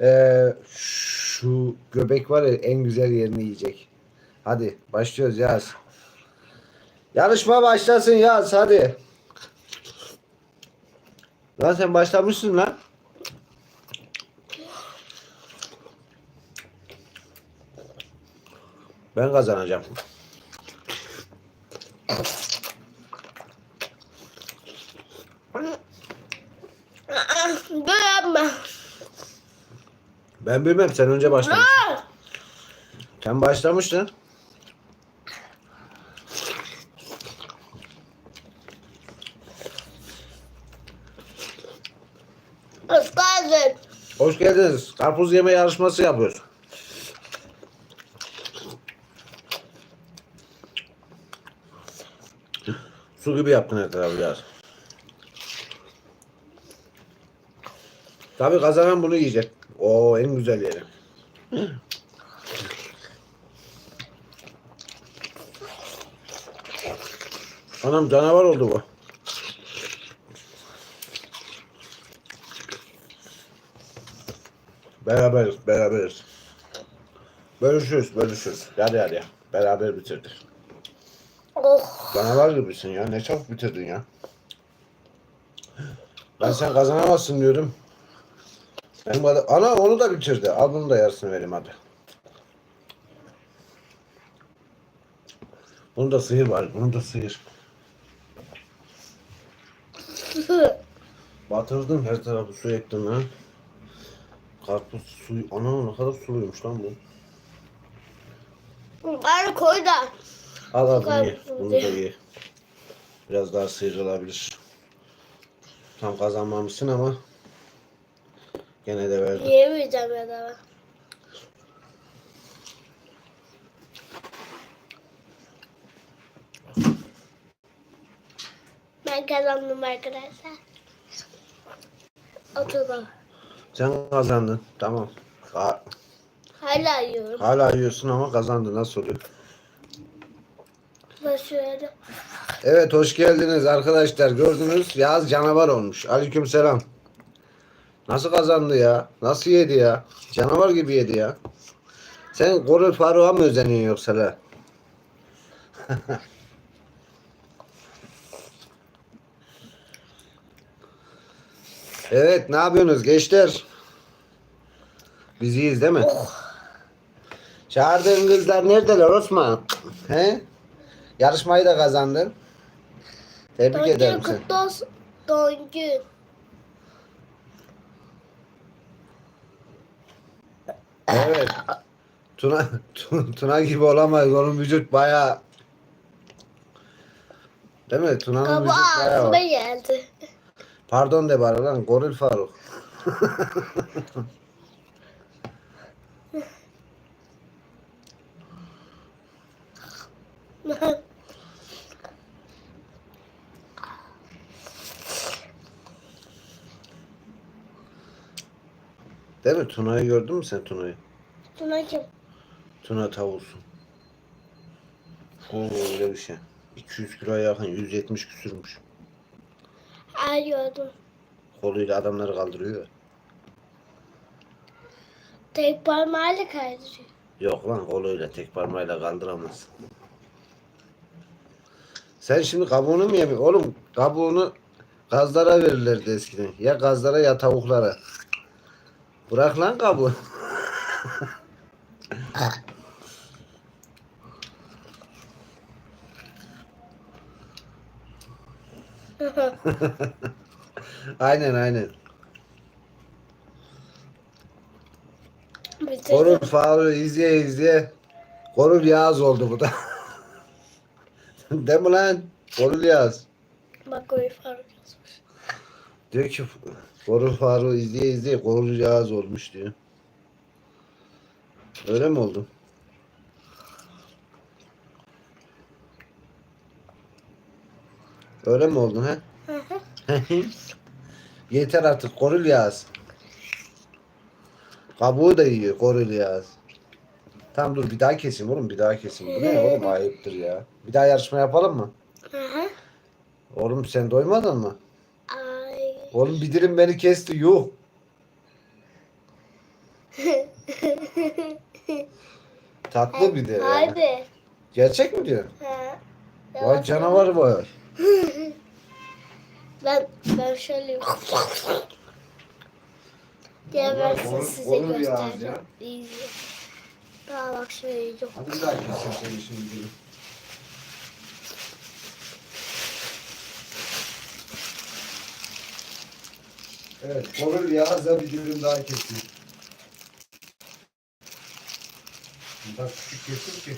Ee, şu göbek var ya en güzel yerini yiyecek. Hadi başlıyoruz Yaz. Yarışma başlasın Yaz hadi. Lan sen başlamışsın lan. Ben kazanacağım. Böyle yapma. Ben bilmem sen önce başlamışsın. Sen başlamıştın. Islaydın. Hoş geldiniz. Karpuz yeme yarışması yapıyoruz. Su gibi yaptın her tarafı biraz. Tabii kazanan bunu yiyecek. O en güzel yeri. Anam canavar oldu bu. Beraberiz, beraberiz. Bölüşürüz, bölüşürüz. Hadi hadi. Beraber bitirdik. Oh. Canavar gibisin ya. Ne çabuk bitirdin ya. Ben sen kazanamazsın diyordum. Benim kadar... Ana onu da bitirdi. Al bunu da yarısını vereyim hadi. Bunu da sıyır var. Bunu da sıyır. Batırdın her tarafı su ektin ha. Karpuz suyu. Ana ne kadar suluymuş lan bu. Bari koy da. Al al bunu ye. Bunu da ye. Biraz daha sıyrılabilir. Tam kazanmamışsın ama gene de verdim. Yiyemeyeceğim ya da ben. Kazandım arkadaşlar. Oturma. Sen kazandın. Tamam. Ha- Hala yiyorum. Hala yiyorsun ama kazandın. Nasıl oluyor? Şöyle. Evet hoş geldiniz arkadaşlar. Gördünüz Yaz canavar olmuş. Aleykümselam. Nasıl kazandı ya? Nasıl yedi ya? Canavar gibi yedi ya. Sen Goril Faruk'a mı özeniyorsun yoksa la? evet ne yapıyorsunuz gençler? Biziyiz değil mi? Çağırdığın kızlar neredeler Osman? He? Yarışmayı da kazandın. Tebrik Doğum ederim seni. kutlu olsun. Doğum gün. Evet. Tuna, Tu- Tuna gibi olamayız. Onun vücut bayağı Değil mi? Tuna'nın Kabuğu vücut bayağı ağzıma var. geldi. Pardon de bari lan. Goril Faruk. Değil mi? Tuna'yı gördün mü sen Tuna'yı? Tuna kim? Tuna tavuğusu. Oo öyle bir şey. 200 kiloya yakın. 170 küsürmüş. Arıyordum. Koluyla adamları kaldırıyor. Tek parmağıyla kaydırıyor. Yok lan koluyla tek parmağıyla kaldıramaz. Sen şimdi kabuğunu mu yemiyorsun? Oğlum kabuğunu gazlara verirlerdi eskiden. Ya gazlara ya tavuklara. Bırak lan kabuğu. aynen aynen. Korul Bitirdim. Faruk izleye izleye. Korul Yağız oldu bu da. Değil mi lan? Korul Yağız. Bak o Faruk yazmış. Diyor ki Korul Faruk izleye izleye Korul Yağız olmuş diyor. Öyle mi oldu? Öyle mi oldu he? Yeter artık Korul Yağız. Kabuğu da yiyor Korul Yağız. Tamam dur bir daha keseyim oğlum bir daha keseyim. Bu ne oğlum ayıptır ya. Bir daha yarışma yapalım mı? Oğlum sen doymadın mı? Oğlum bir dilim beni kesti yuh. Tatlı bir de. yani. Harbi. Gerçek mi diyor? Ha. Vay canavar var. Ben ben şöyle Diğer versiyonu size göstereceğim. Daha bak şöyle. Hadi bir daha kesin seni şimdi. Evet, korul yağızda bir dilim daha kesin. Bak küçük kesin ki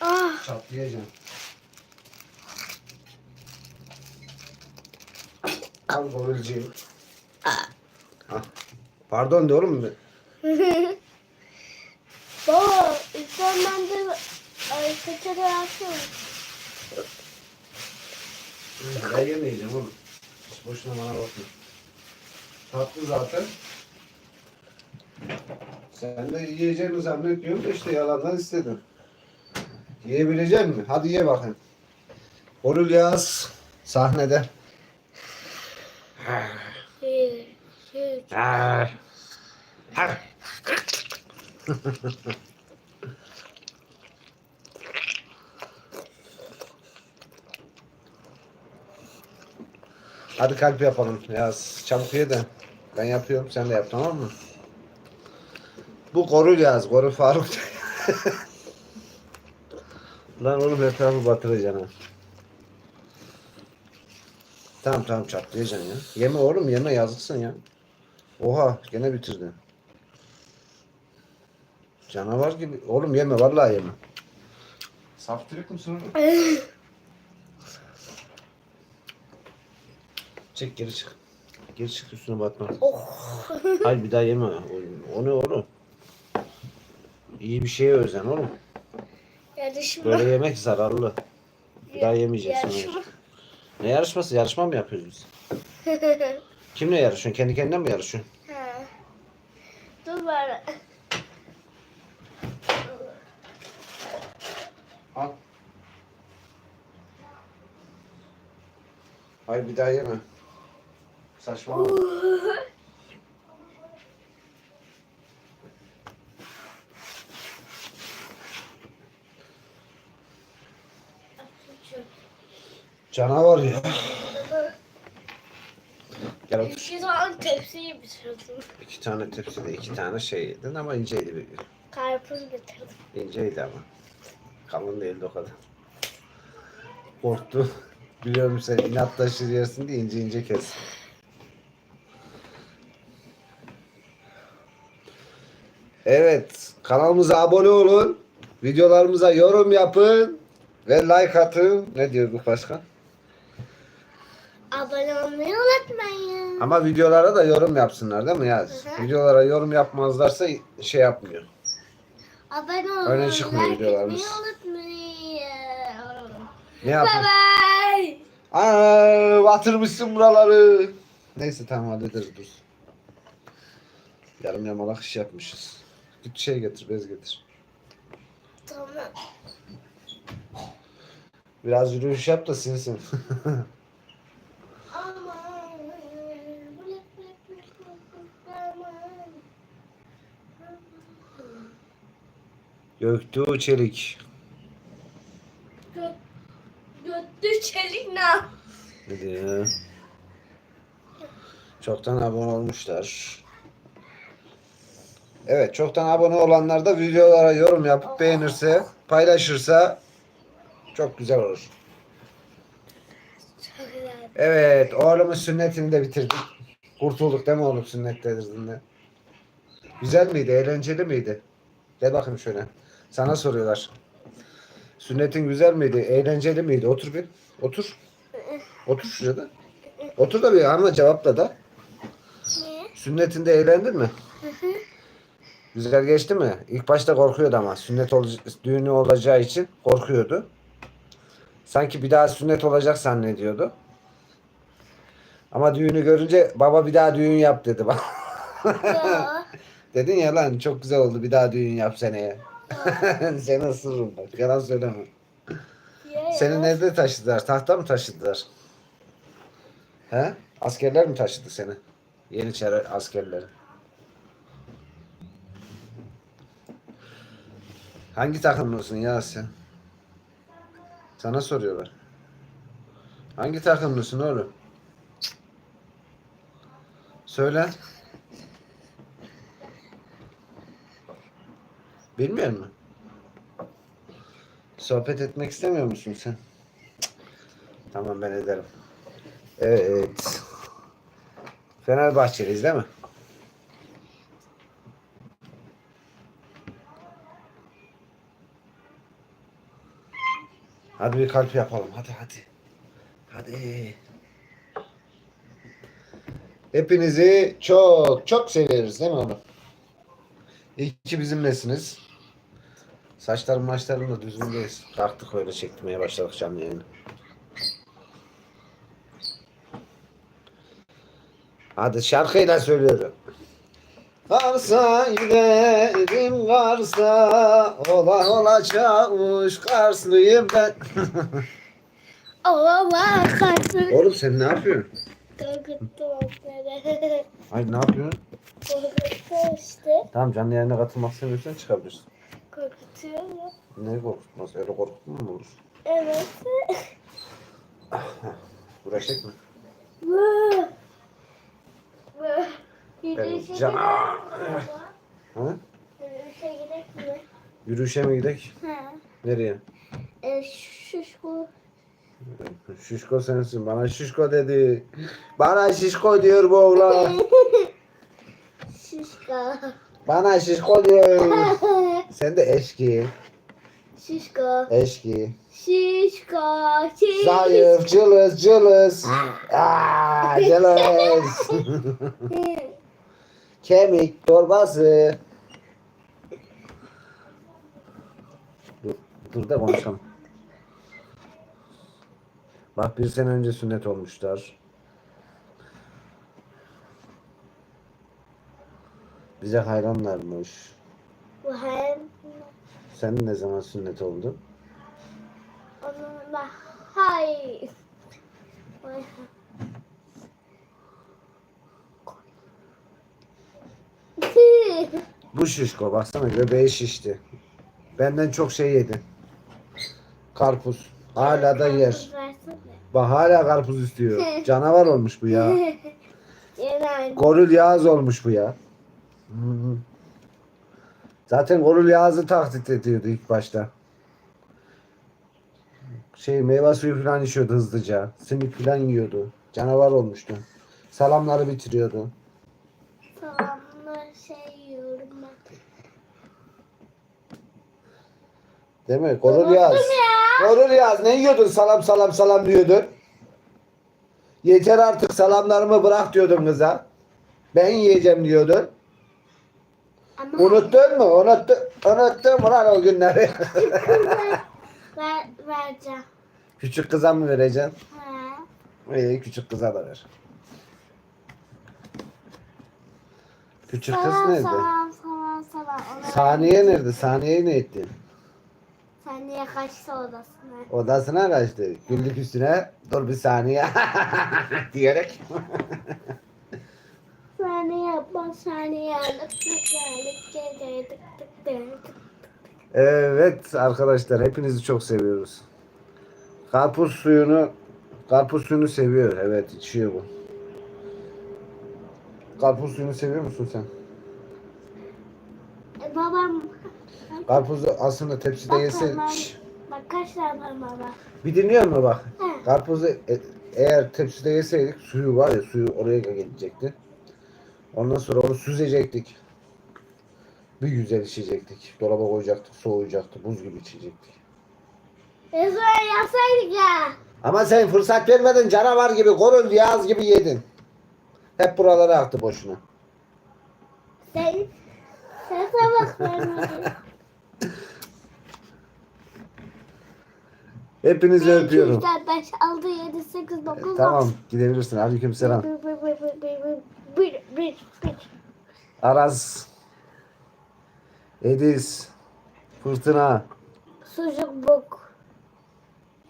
Ah. çatlayacağım. Al korulcuğum. Ah. Pardon diyorum mu? Baba, İslam ben de ay, peçete yapıyorum. Ben yemeyeceğim oğlum. Hiç boşuna bana bakma. Tatlı zaten. Sen de yiyeceğini zannetmiyorum da işte yalandan istedin. Yiyebilecek misin? Hadi ye bakayım. Horul Yağız sahnede. Hadi kalp yapalım. Yaz çabuk ye de. Ben yapıyorum sen de yap tamam mı? Bu Korul Yağız. Korul Faruk. Lan oğlum etrafı batıracaksın ha. Tamam tamam çatlayacaksın ya. Yeme oğlum yeme yazıksın ya. Oha gene bitirdin. Canavar gibi. Oğlum yeme vallahi yeme. Saftirik misin oğlum? Çek geri çık. Geri çık üstüne batma. Oh. Hayır bir daha yeme. O, o ne oğlum? İyi bir şeye özen oğlum. Yarışma. Böyle yemek zararlı. Bir daha yemeyeceksin. Yarışma. Ne yarışması? Yarışma mı yapıyoruz biz? Kimle yarışıyorsun? Kendi kendine mi yarışıyorsun? ha. Dur bana. Al. Hayır bir daha yeme. Saçmalama. Canavar ya. Gel otur. İki tane tepsiyi bitirdim. İki tane tepside iki tane şey yedin ama inceydi. Bir, Karpuz bitirdim. inceydi ama. Kalın değildi o kadar. Korktu. Biliyorum sen inat taşır yersin diye ince ince kes. Evet. Kanalımıza abone olun. Videolarımıza yorum yapın. Ve like atın. Ne diyor bu başkan? Abone olmayı unutmayın. Ama videolara da yorum yapsınlar değil mi ya? Hı hı. Videolara yorum yapmazlarsa şey yapmıyor. Abone olmayı Öne çıkmıyor like videolarımız. unutmayın. Ne Bye yapın? bye. Aa, batırmışsın buraları. Neyse tamam hallederiz dur. Yarım yamalak iş yapmışız. Git şey getir, bez getir. Tamam. Biraz yürüyüş yap da sinsin. Göktuğ Çelik. Gö- Göttü çelik ne? Ne diyor? Çoktan abone olmuşlar. Evet, çoktan abone olanlar da videolara yorum yapıp beğenirse, paylaşırsa çok güzel olur. Çok güzel. Evet, oğlumun sünnetini de bitirdik. Kurtulduk değil mi oğlum sünnetlerinden? Güzel miydi, eğlenceli miydi? De bakayım şöyle. Sana soruyorlar. Sünnetin güzel miydi, eğlenceli miydi? Otur bir. Otur. Otur şurada. Otur da bir ama cevapla da. Ne? Sünnetinde eğlendin mi? Güzel geçti mi? İlk başta korkuyordu ama sünnet ol düğünü olacağı için korkuyordu. Sanki bir daha sünnet olacak zannediyordu. Ama düğünü görünce baba bir daha düğün yap dedi. Ya. Dedin ya lan çok güzel oldu bir daha düğün yap seneye. Seni ısırırım bak yalan söyleme. Ya. Seni nerede taşıdılar? Tahta mı taşıdılar? He? Askerler mi taşıdı seni? Yeniçeri askerleri. Hangi takımlısın ya sen? Sana soruyorlar. Hangi takımlısın oğlum? Söyle. Bilmiyor musun? Sohbet etmek istemiyor musun sen? Tamam ben ederim. Evet. Fenerbahçeliyiz değil mi? Hadi bir kalp yapalım. Hadi hadi. Hadi. Hepinizi çok çok severiz değil mi oğlum? İyi ki bizimlesiniz. Saçlarım maçlarım da düzgün değil. Kalktık öyle çekmeye başladık canlı yayını. Hadi şarkıyla söylüyorum. Kars'a giderim Kars'a Ola ola çavuş Karslıyım ben Ola kaçtı. Oğlum sen ne yapıyorsun? Korkuttu onları. Ay ne yapıyorsun? Korkuttu işte. Tamam canlı yayına katılmak istemiyorsan çıkabilirsin. Korkutuyor ya. Ne korkutmaz? Öyle korkutma mı olur? Evet. Uğraşacak mı? Yürüyüşe canım. gidelim mi? Ha? Yürüyüşe gidelim mi? Yürüyüşe mi gidelim? Ha. Nereye? E, şuşku. Şişko sensin. Bana şişko dedi. Bana şişko diyor bu oğlan. Şişko. Bana şişko diyor. Sen de eşki. Şişko. Eşki. Şişko. Şiş. Zayıf, cılız, cılız. Aa, cılız. Kemik torbası. Dur, dur da konuşalım. Bak bir sene önce sünnet olmuşlar. Bize hayranlarmış. Sen ne zaman sünnet oldun? onunla hay. Vay. Bu şişko baksana göbeği şişti. Benden çok şey yedi. Karpuz. Hala da yer. Bak hala karpuz istiyor. Canavar olmuş bu ya. Goril Yağız olmuş bu ya. Zaten Goril Yağız'ı taklit ediyordu ilk başta. Şey meyve suyu falan içiyordu hızlıca. Simit falan yiyordu. Canavar olmuştu. Salamları bitiriyordu. salamlı şey yiyorum ben. Değil mi? Goril Yağız. Unuttum ya. Goril Yağız ne yiyordun salam salam salam diyordun. Yeter artık salamlarımı bırak diyordun kıza. Ben yiyeceğim diyordun. Ama Unuttun mu? Unuttu, unuttun mu lan o günleri? ver, vereceğim. Küçük kıza mı vereceksin? Ha. İyi küçük kıza da ver. Küçük kız Salam nerede? salam salam salam. Saniye nerede? Saniyeyi ne ettin? Saniye kaçtı odasına. Odasına kaçtı. Güllük üstüne dur bir saniye diyerek. Saniye yapma saniye alıp tık tık tık tık tık. evet arkadaşlar hepinizi çok seviyoruz. Karpuz suyunu karpuz suyunu seviyor. Evet içiyor bu. Karpuz suyunu seviyor musun sen? E, babam Karpuzu aslında tepside bak yese... Bak kaç tane var baba. bir dinliyor musun bak? He. Karpuzu e- eğer tepside yeseydik suyu var ya suyu oraya gelecekti. Ondan sonra onu süzecektik. Bir güzel içecektik. Dolaba koyacaktık, soğuyacaktı. Buz gibi içecektik. E sonra yapsaydık ya. Ama sen fırsat vermedin canavar gibi, korun yağız gibi yedin. Hep buralara aktı boşuna. Sen sen sabah vermedin. Hepinizi 1, 2, 3, öpüyorum. 4, 5, 6, 7, 8, 9, Tamam gidebilirsin. Aleyküm selam. Aras. Ediz. Fırtına. Sucuk bok.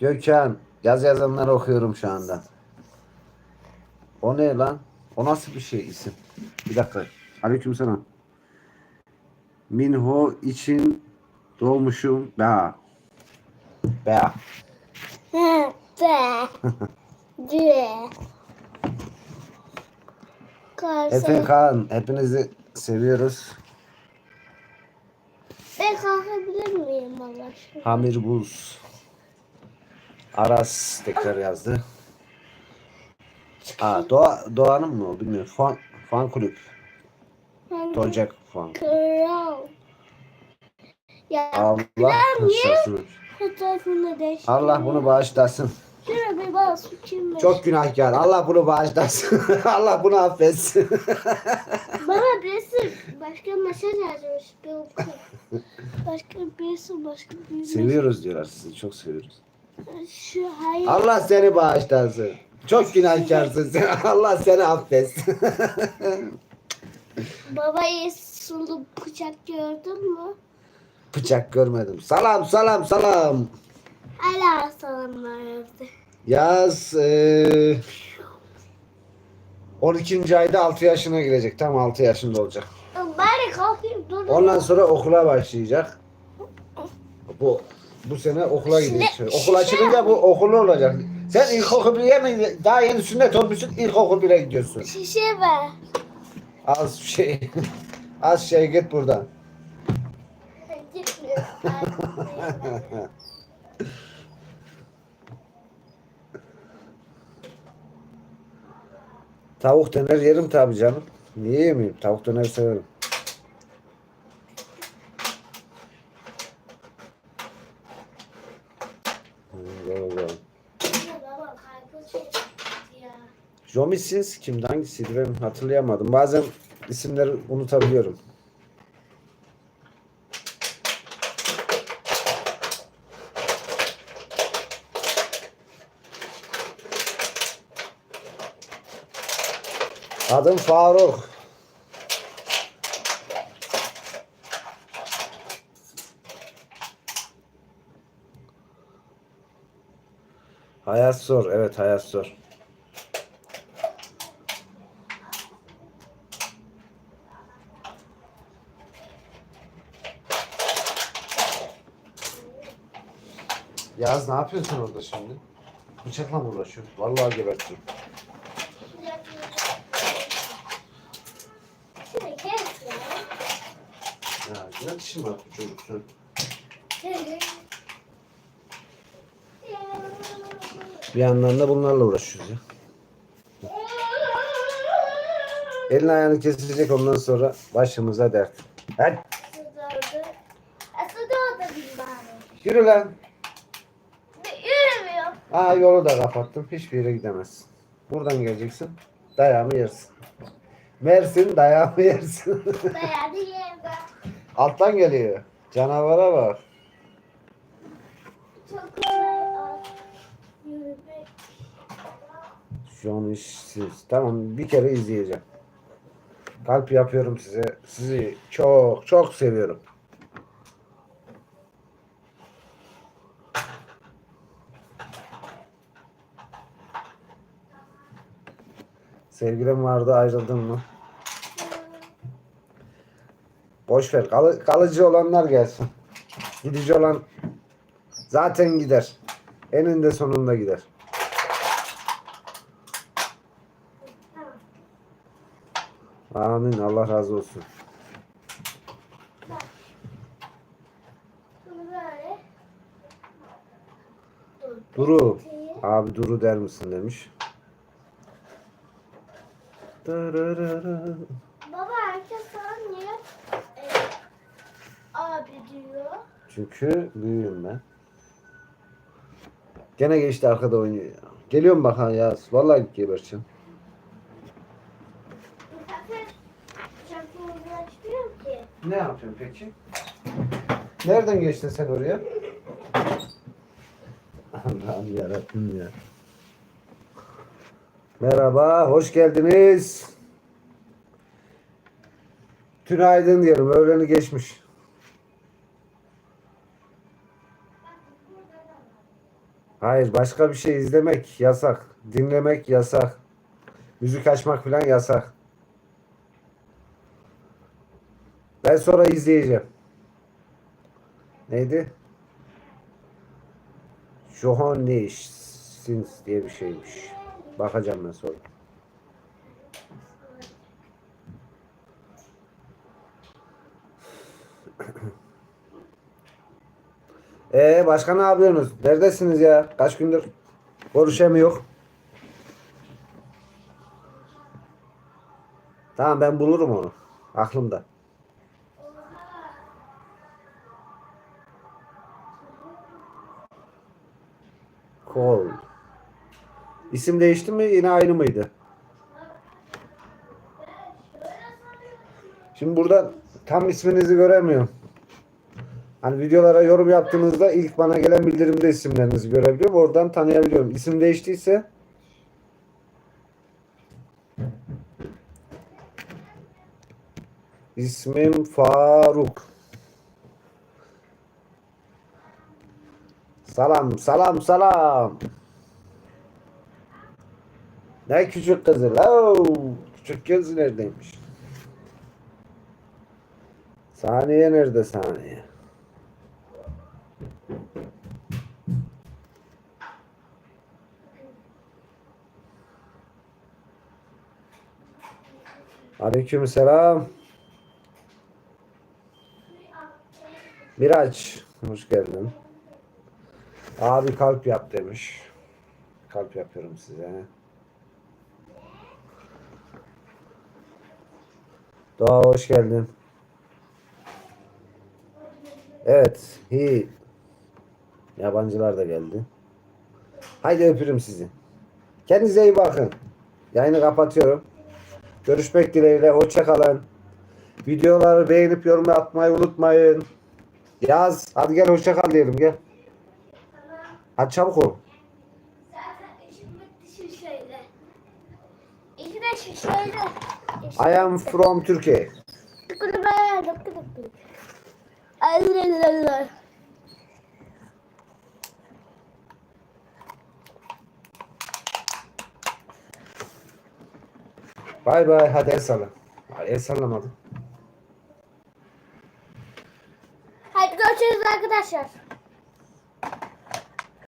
Gökhan. Yaz yazanları okuyorum şu anda. O ne lan? O nasıl bir şey isim? Bir dakika. Aleykümselam. Minho için Doğmuşum. Be. Be. De. Efe. Kaan. Hepinizi seviyoruz. Ben kalkabilir miyim Allah aşkına? Hamir Buz. Aras tekrar yazdı. Aa, Doğa, Doğan'ın mı o bilmiyorum. Fan, fan kulüp. Docak fan. Kral. Ya Allah kral niye Allah bunu bağışlasın. Şuraya bir bas kim Çok günahkar. Allah bunu bağışlasın. Allah bunu affetsin. Bana birisi başka mesaj yazmış. Bir oku. Başka birisi başka birisi. seviyoruz diyorlar sizi. Çok seviyoruz. Şu hayır. Allah seni bağışlasın. Çok günahkarsın sen. Allah seni affetsin. Babayı sulu bıçak gördün mü? Bıçak görmedim. Salam salam salam. Hala salamlar. Yaz eee 12. ayda 6 yaşına girecek. Tam 6 yaşında olacak. Bari kalkayım dur. Ondan sonra okula başlayacak. Bu bu sene okula gidecek. Okul açılınca bu okullu olacak. Sen ilkokul bile mi? Daha yeni sünnet olmuşsun ilkokul bile gidiyorsun. Şişe ver. Az şey az şey git buradan. Tavuk döner yerim tabii canım. Niye yemeyeyim? Tavuk döner severim. Ya. Jomisins kimdi? Hangisiydi? Ben hatırlayamadım. Bazen isimleri unutabiliyorum. Adım Faruk. Hayat zor. Evet hayat zor. Yaz ne yapıyorsun orada şimdi? Bıçakla mı uğraşıyorsun? Vallahi gebertirim. Şöyle kes ya. Ya ne dişin var bu çocuksun? Bir yandan da bunlarla uğraşıyoruz ya. Elini ayağını kesilecek ondan sonra başımıza dert. Hadi yürü lan. Yürümüyor. Aa yolu da kapattım. Hiçbir yere gidemezsin. Buradan geleceksin. Dayağımı yersin. Mersin dayağımı yersin. Dayadı yerde. Alttan geliyor. Canavara bak. Çok kolay. Yürümek. Şu an işsiz. Tamam bir kere izleyeceğim. Kalp yapıyorum size. Sizi çok çok seviyorum. Sevgilim vardı ayrıldın mı? Boş ver. Kalı- kalıcı olanlar gelsin. Gidici olan zaten gider. Eninde sonunda gider. Amin. Allah razı olsun. Duru. Abi Duru der misin demiş. Dararara. Baba herkes sana niye e, abi diyor? Çünkü büyüğüm ben. Gene geçti arkada oynuyor. Geliyorum bak ha ya. Vallahi geberçim. Ne yapıyorsun peki? Nereden geçtin sen oraya? Allah'ım yarabbim ya. Merhaba, hoş geldiniz. Tünaydın diyelim, öğleni geçmiş. Hayır, başka bir şey izlemek yasak. Dinlemek yasak. Müzik açmak falan yasak. Ben sonra izleyeceğim. Neydi? Johannessins diye bir şeymiş. Bakacağım ben sonra. Ee başka ne yapıyorsunuz? Neredesiniz ya? Kaç gündür görüşemiyor. Tamam ben bulurum onu. Aklımda. Kol. İsim değişti mi? Yine aynı mıydı? Şimdi burada tam isminizi göremiyorum. Hani videolara yorum yaptığınızda ilk bana gelen bildirimde isimlerinizi görebiliyorum. Oradan tanıyabiliyorum. İsim değiştiyse İsmim Faruk. Salam, salam, salam. Ne küçük kızı la. Küçük kız neredeymiş? Saniye nerede saniye? Aleyküm selam. Miraç, hoş geldin. Abi kalp yap demiş. Kalp yapıyorum size. Doğa hoş geldin. Evet, hi. Yabancılar da geldi. Haydi öpürüm sizi. Kendinize iyi bakın. Yayını kapatıyorum. Görüşmek dileğiyle. Hoşçakalın. Videoları beğenip yorum atmayı unutmayın. Yaz. Hadi gel hoşça kal diyelim gel. Hadi çabuk ol. I am from Turkey. Tıkırı be, tıkırı tıkırı. Allah Bay bay. Hadi el salla. El sallamadım. Hadi görüşürüz arkadaşlar.